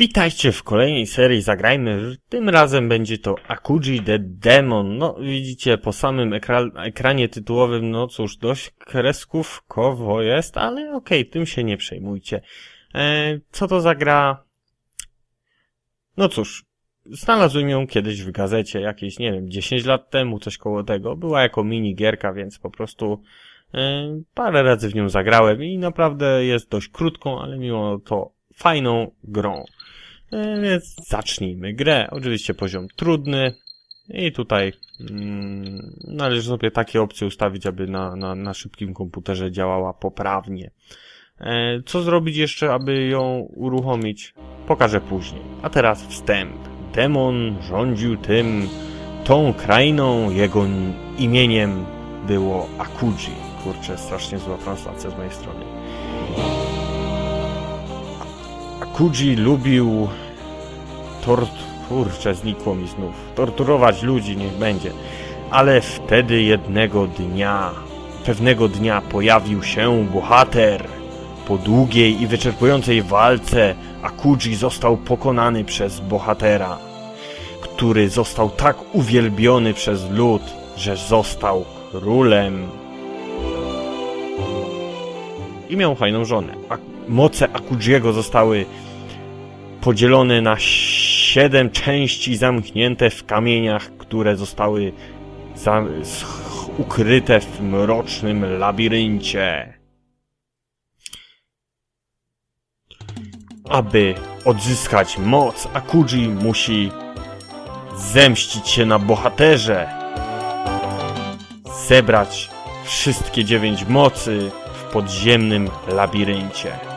Witajcie w kolejnej serii Zagrajmy. Tym razem będzie to Akuji the Demon. No, widzicie po samym ekra ekranie tytułowym, no cóż, dość kreskówkowo jest, ale okej, tym się nie przejmujcie. E, co to za gra? No cóż, znalazłem ją kiedyś w gazecie, jakieś, nie wiem, 10 lat temu, coś koło tego. Była jako mini gierka, więc po prostu e, parę razy w nią zagrałem i naprawdę jest dość krótką, ale mimo to fajną grą. E, Więc zacznijmy grę. Oczywiście poziom trudny. I tutaj mm, należy sobie takie opcje ustawić, aby na, na, na szybkim komputerze działała poprawnie. E, Co zrobić jeszcze, aby ją uruchomić? Pokażę później. A teraz wstęp. Demon rządził tym, tą krainą, jego imieniem było Akuji. Kurczę, strasznie zła translacja z mojej strony. Akuji lubił tort... Kurczę, znikło mi znów. Torturować ludzi, niech będzie. Ale wtedy jednego dnia, pewnego dnia pojawił się bohater. Po długiej i wyczerpującej walce Akuji został pokonany przez bohatera, który został tak uwielbiony przez lud, że został królem. I miał fajną żonę. A moce Akujiego zostały podzielone na siedem części zamknięte w kamieniach, które zostały ukryte w mrocznym labiryncie. Aby odzyskać moc, Akuji musi zemścić się na bohaterze, zebrać wszystkie dziewięć mocy w podziemnym labiryncie.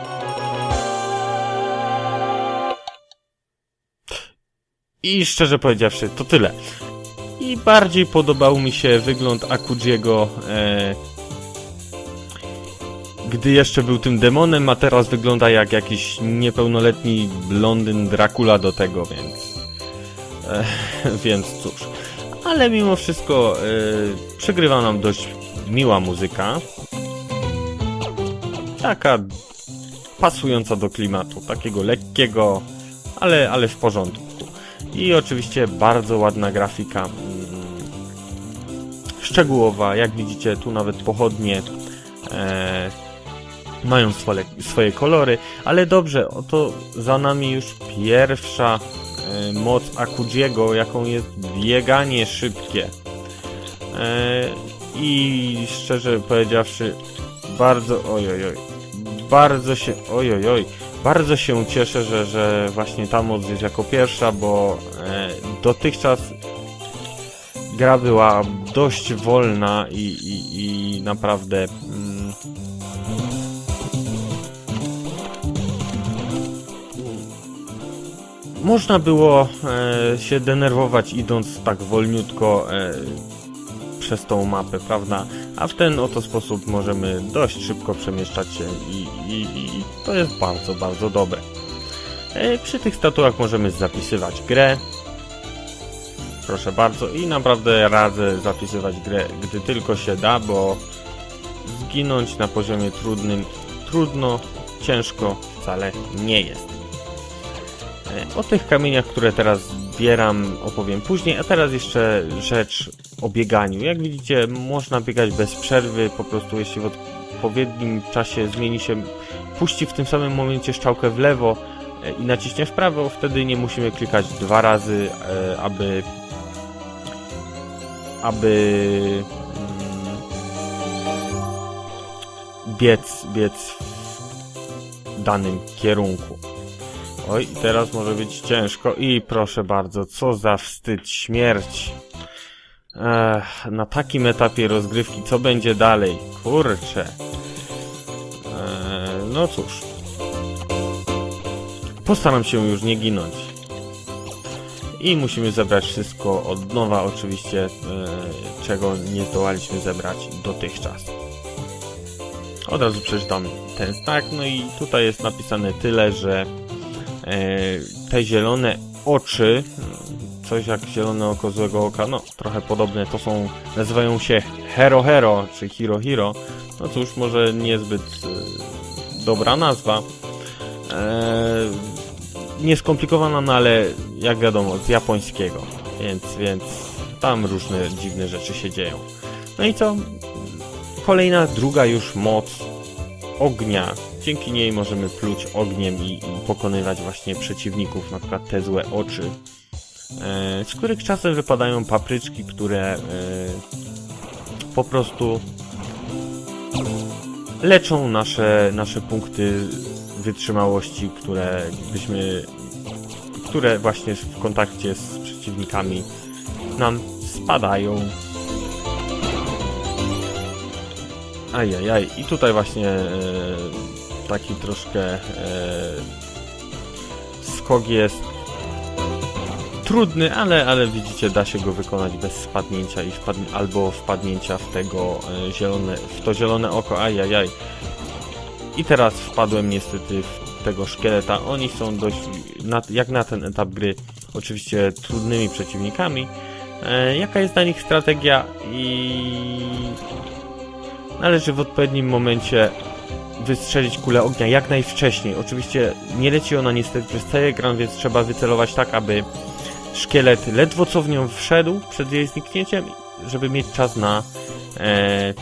I szczerze powiedziawszy, to tyle. I bardziej podobał mi się wygląd Akujiego, e, gdy jeszcze był tym demonem, a teraz wygląda jak jakiś niepełnoletni blondyn Dracula do tego, więc... E, więc cóż. Ale mimo wszystko e, przegrywa nam dość miła muzyka. Taka pasująca do klimatu, takiego lekkiego, ale, ale w porządku. I oczywiście bardzo ładna grafika. mm, Szczegółowa, jak widzicie, tu nawet pochodnie e, mają swoje, swoje kolory, ale dobrze, oto za nami już pierwsza e, moc Akujiego, jaką jest bieganie szybkie. E, I szczerze powiedziawszy, bardzo, ojojoj, bardzo się, ojojoj, bardzo się cieszę, że, że właśnie ta moc jest jako pierwsza, bo e, dotychczas gra była dość wolna i, i, i naprawdę mm, można było e, się denerwować idąc tak wolniutko e, przez tą mapę, prawda? A w ten oto sposób możemy dość szybko przemieszczać się i, i, i to jest bardzo, bardzo dobre. E, Przy tych statuach możemy zapisywać grę. Proszę bardzo i naprawdę radzę zapisywać grę, gdy tylko się da, bo zginąć na poziomie trudnym trudno, ciężko wcale nie jest. E, O tych kamieniach, które teraz zbieram, opowiem później, a teraz jeszcze rzecz o bieganiu. Jak widzicie, można biegać bez przerwy, po prostu jeśli w odpowiednim czasie zmieni się, puści w tym samym momencie strzałkę w lewo e, i naciśnie w prawo, wtedy nie musimy klikać dwa razy, e, aby aby mm, biec, biec w danym kierunku. Oj, teraz może być ciężko. I proszę bardzo, co za wstyd, śmierć. Ech, na takim etapie rozgrywki, co będzie dalej? Kurczę. Ech, no cóż. Postaram się już nie ginąć. I musimy zebrać wszystko od nowa, oczywiście, e, czego nie zdołaliśmy zebrać dotychczas. Od razu przeczytam ten znak, no i tutaj jest napisane tyle, że e, te zielone oczy, coś jak zielone oko złego oka, no trochę podobne, to są, nazywają się Hero Hero, czy Hiro Hiro. No cóż, może niezbyt e, dobra nazwa. E, nieskomplikowana, no ale jak wiadomo, z japońskiego, więc, więc tam różne dziwne rzeczy się dzieją. No i co? Kolejna, druga już moc ognia. Dzięki niej możemy pluć ogniem i, i pokonywać właśnie przeciwników, na przykład te złe oczy, z których czasem wypadają papryczki, które e, po prostu leczą nasze, nasze punkty wytrzymałości, które byśmy, które właśnie w kontakcie z przeciwnikami nam spadają. Ajajaj, i tutaj właśnie e, taki troszkę e, skok jest trudny, ale, ale widzicie, da się go wykonać bez spadnięcia i albo wpadnięcia w tego e, zielone, w to zielone oko, ajajaj. I teraz wpadłem niestety w tego szkieleta. Oni są dość, na, jak na ten etap gry, oczywiście trudnymi przeciwnikami. E, jaka jest dla nich strategia i należy w odpowiednim momencie wystrzelić kulę ognia jak najwcześniej. Oczywiście nie leci ona niestety przez cały ekran, więc trzeba wycelować tak, aby szkielet ledwo co w nią wszedł przed jej zniknięciem, żeby mieć czas na e,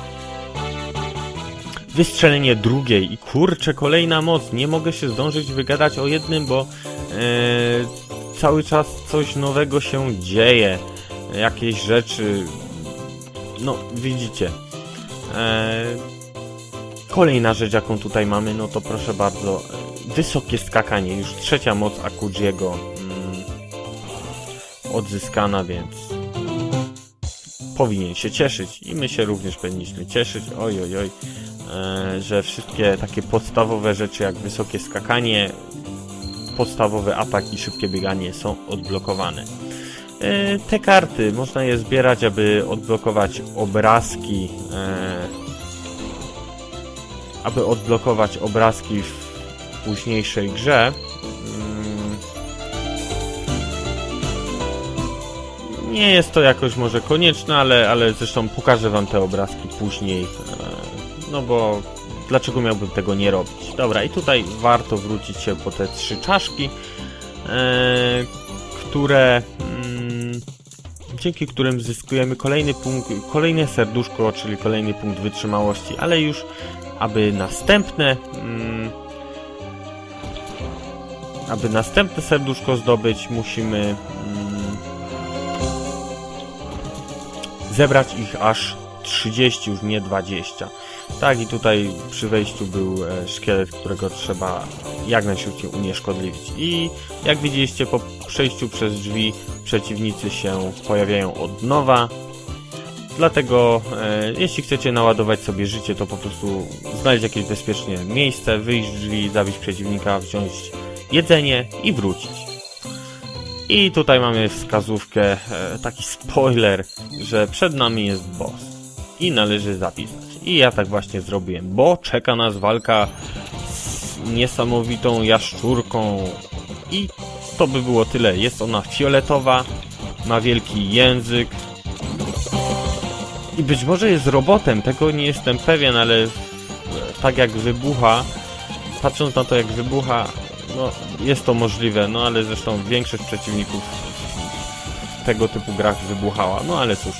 wystrzelenie drugiej. I kurczę, kolejna moc. Nie mogę się zdążyć wygadać o jednym, bo e, cały czas coś nowego się dzieje. Jakieś rzeczy. No, widzicie. E, kolejna rzecz, jaką tutaj mamy, no to proszę bardzo, e, wysokie skakanie. Już trzecia moc Akujiego odzyskana, więc powinien się cieszyć i my się również powinniśmy cieszyć. Oj, oj, oj, e, że wszystkie takie podstawowe rzeczy jak wysokie skakanie, podstawowy atak i szybkie bieganie są odblokowane. E, te karty można je zbierać, aby odblokować obrazki, e, aby odblokować obrazki w późniejszej grze. Nie jest to jakoś może konieczne, ale, ale zresztą pokażę wam te obrazki później. e, No bo dlaczego miałbym tego nie robić? Dobra, i tutaj warto wrócić się po te trzy czaszki, e, które mm, dzięki którym zyskujemy kolejny punkt, kolejne serduszko, czyli kolejny punkt wytrzymałości, ale już aby następne mm, aby następne serduszko zdobyć, musimy zebrać ich aż 30, już nie 20. Tak, i tutaj przy wejściu był e, szkielet, którego trzeba jak najszybciej unieszkodliwić. I jak widzieliście, po przejściu przez drzwi przeciwnicy się pojawiają od nowa. Dlatego, e, jeśli chcecie naładować sobie życie, to po prostu znaleźć jakieś bezpieczne miejsce, wyjść z drzwi, zabić przeciwnika, wziąć jedzenie i wrócić. I tutaj mamy wskazówkę, e, taki spoiler, że przed nami jest boss. I należy zapisać. I ja tak właśnie zrobiłem, bo czeka nas walka z niesamowitą jaszczurką. I to by było tyle. Jest ona fioletowa, ma wielki język. I być może jest robotem, tego nie jestem pewien, ale tak jak wybucha, patrząc na to jak wybucha, no jest to możliwe, no ale zresztą większość przeciwników tego typu grach wybuchała, no ale cóż,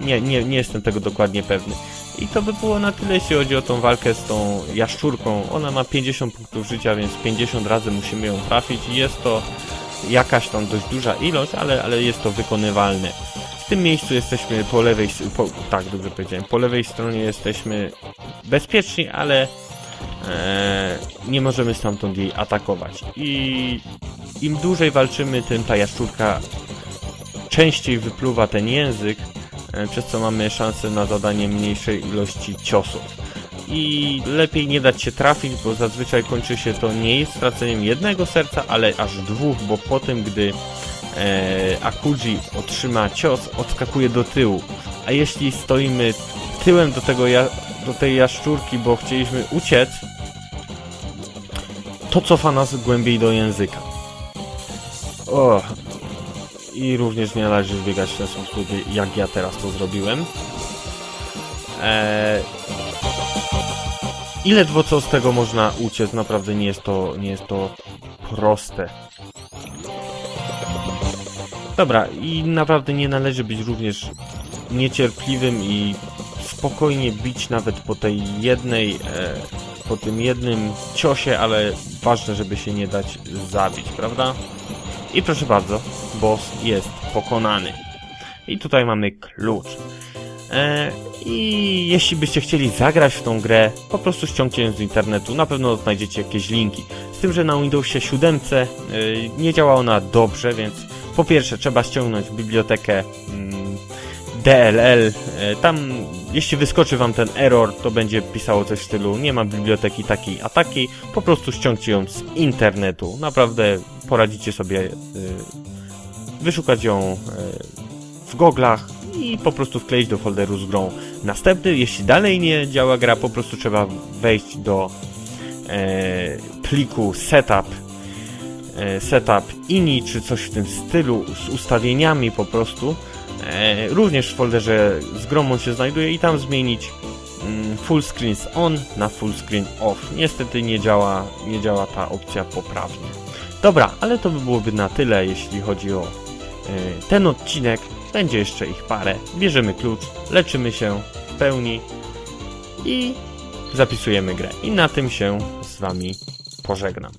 nie, nie, nie jestem tego dokładnie pewny. I to by było na tyle, jeśli chodzi o tą walkę z tą jaszczurką. Ona ma 50 punktów życia, więc 50 razy musimy ją trafić jest to jakaś tam dość duża ilość, ale, ale jest to wykonywalne. W tym miejscu jesteśmy po lewej, po, tak dobrze powiedziałem, po lewej stronie jesteśmy bezpieczni, ale nie możemy stamtąd jej atakować. I im dłużej walczymy, tym ta jaszczurka częściej wypluwa ten język, e, przez co mamy szansę na zadanie mniejszej ilości ciosów. I lepiej nie dać się trafić, bo zazwyczaj kończy się to nie straceniem jednego serca, ale aż dwóch, bo po tym, gdy e, Akuji otrzyma cios, odskakuje do tyłu. A jeśli stoimy tyłem do, tego ja, do tej jaszczurki, bo chcieliśmy uciec, to cofa nas głębiej do języka. O, i również nie należy biegać w ten sposób, jak ja teraz to zrobiłem. Eee, I ledwo co z tego można uciec, naprawdę nie jest to, nie jest to proste. Dobra, i naprawdę nie należy być również niecierpliwym i spokojnie bić nawet po tej jednej, e, po tym jednym ciosie, ale ważne, żeby się nie dać zabić, prawda? I proszę bardzo, boss jest pokonany. I tutaj mamy klucz. E, I jeśli byście chcieli zagrać w tą grę, po prostu ściągcie ją z internetu, na pewno znajdziecie jakieś linki. Z tym, że na Windowsie 7 e, nie działa ona dobrze, więc po pierwsze trzeba ściągnąć bibliotekę mm, DLL. E, Tam, jeśli wyskoczy wam ten error, to będzie pisało coś w stylu nie ma biblioteki takiej a takiej, po prostu ściągcie ją z internetu. Naprawdę poradzicie sobie e, wyszukać ją e, w goglach i po prostu wkleić do folderu z grą. Następny, jeśli dalej nie działa gra, po prostu trzeba wejść do pliku setup setup ini czy coś w tym stylu z ustawieniami po prostu. E, również w folderze z on się znajduje i tam zmienić mm, full screen z on na full screen off. Niestety nie działa, nie działa ta opcja poprawnie. Dobra, ale to by byłoby na tyle, jeśli chodzi o e, ten odcinek. Będzie jeszcze ich parę. Bierzemy klucz, leczymy się w pełni i zapisujemy grę. I na tym się z Wami pożegnam.